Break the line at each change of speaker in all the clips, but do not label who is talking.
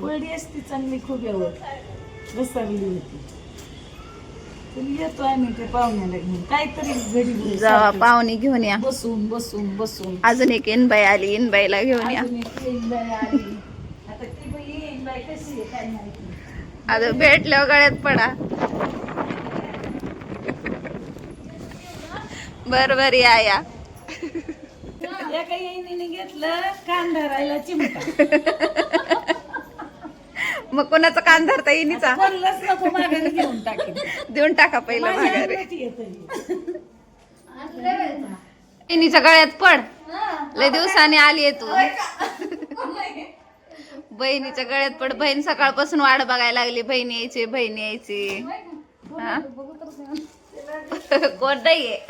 वळली असती चांगली खूप बसावली होती. येतो आम्ही ते पाहुण्याला घेऊन. काहीतरी
जावा. पाहुणी घेऊन या.
बसून बसून बसून.
अजून एक इनबाई आली इनबाईला घेऊन या.
आली. आता ती बाई कशी आहे काय माहिती?
आता भेटल्यावर गळ्यात पडा. बर बर या. या
येईनीने घेतलं कान धरायला चिमटा.
मग कोणाचा कान धरता येईनीचा
बोललंच नको माघारी घेऊन टाकेल
देऊन टाका पहिलं
माझ्या
माघारी.
अंगात येतं हे.
इनीच्या गळ्यात पड. लय दिवसाने आली तू. बहिणीच्या गळ्यात पड. बहीण सकाळपासून वाट बघायला लागली. बहीण यायची बहीण यायची. हा? कोण नाहीये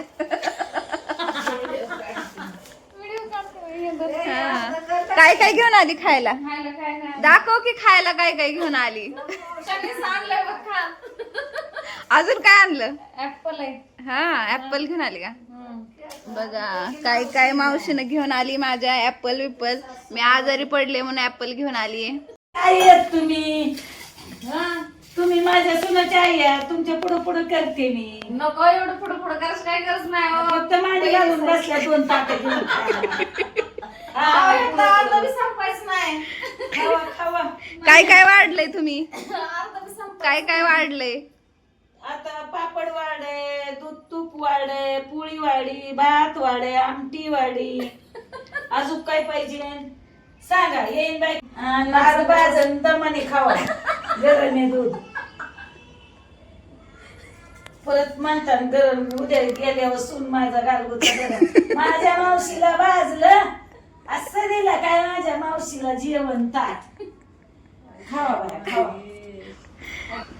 हा. काय काय घेऊन आली खायला दाखव की खायला काय काय घेऊन आली. अजून काय आणलं?
ऍपल आहे.
हा ऍपल घेऊन आली का? बघा काय काय मावशीनं घेऊन आली माझ्या ऍपल विपल मी आजारी पडले म्हणून ऍपल घेऊन आली.
काय येत तुम्ही. हा? तुम्ही माझ्या सुनाच्या आई आहे. तुमच्या पुढं पुढं करते मी.
नको एवढं पुढं पुढं करायचं काय गरज नाही हो.
फक्त मांडी घालून बसल्या दोन ताटं घेऊन. हा,
एकदा अर्ध बी संपायचं नाही
खावा खावा
काय काय वाढलंय तुम्ही? काय काय वाढलंय?
आता पापड वाढे दूध तूप वाढे पोळी वाढी भात वाढे आमटी वाढी. अजून काय पाहिजे? सांगा येईन बाई. लाड भाजन दमाने खावा. गरम दूध. परत म्हणतात गरम उद्या गेल्यावर सून माझा गरम माझ्या मावशीला भाजलं असं दिलं काय माझ्या मावशीला जेवण ताट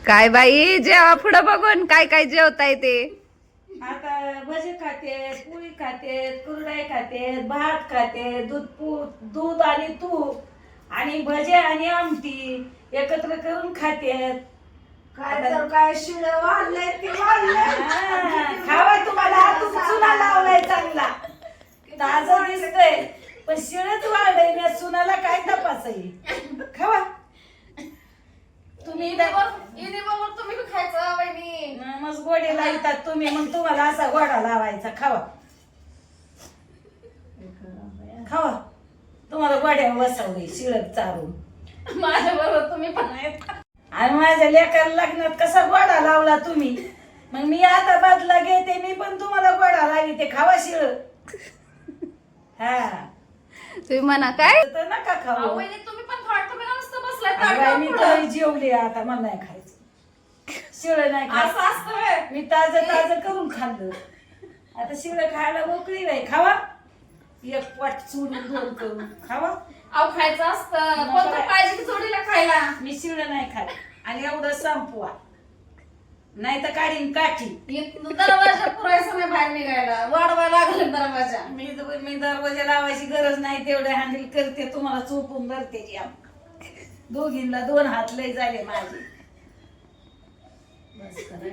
काय बाई जेवा पुढं बघून काय काय जेवताय ते?
आता भजे खाते पोळी खाते कुरडाई खाते भात खाते दूध पू दूध आणि तूप आणि भजे आणि आमटी एकत्र करून खाते
काय तर काय शिळ वाढलंय ते वाढलंय.
खावा तुम्हाला हातून चुना लावलाय चांगला. ताजा दिसतंय पण शिळच वाढय मी सुनाला काय तपास तुम्ही दा-
इनी बरोबर तुम्ही बी खायचं वहिनी
मग गोडे लावतात तुम्ही मग तुम्हाला असा गोडा लावायचा खावा. खावा. तुम्हाला गोड्या बसवले शिळक चारून.
माझ्या बरोबर तुम्ही पण
आणि माझ्या लेकाला लग्नात कसा गोडा लावला तुम्ही? मग मी आता बदला घेते मी पण तुम्हाला गोडा लावी ते खावा शिळ हा.
तुम्ही म्हणा काय?
नका खाऊ.
तुम्ही पण
बाई, मी तर. जेवली आता मला नाही खायचं. शिळ नाही
असं असतं.
मी ताज ताज करून खाल्लं. आता शिळ खायला मोकळी नाही. खावा. एक वाट चुरून दोन करून. खावा.
अहो खायचं असतं. कोणतं. पाहिजे की जोडीला खायला?
मी शिळ नाही खात. आणि एवढं संपवा. नाही तर काढीन काठी.
इथनं दरवाजा पुरायचा नाही बाहेर निघायला. वाढवायला लागले दरवाजा.
मी मी दरवाजा लावायची गरज नाही. तेवढे हँडल करते. तुम्हाला चोपून धरते आम. दोघींना दोन हात लय झाले माझे. that's good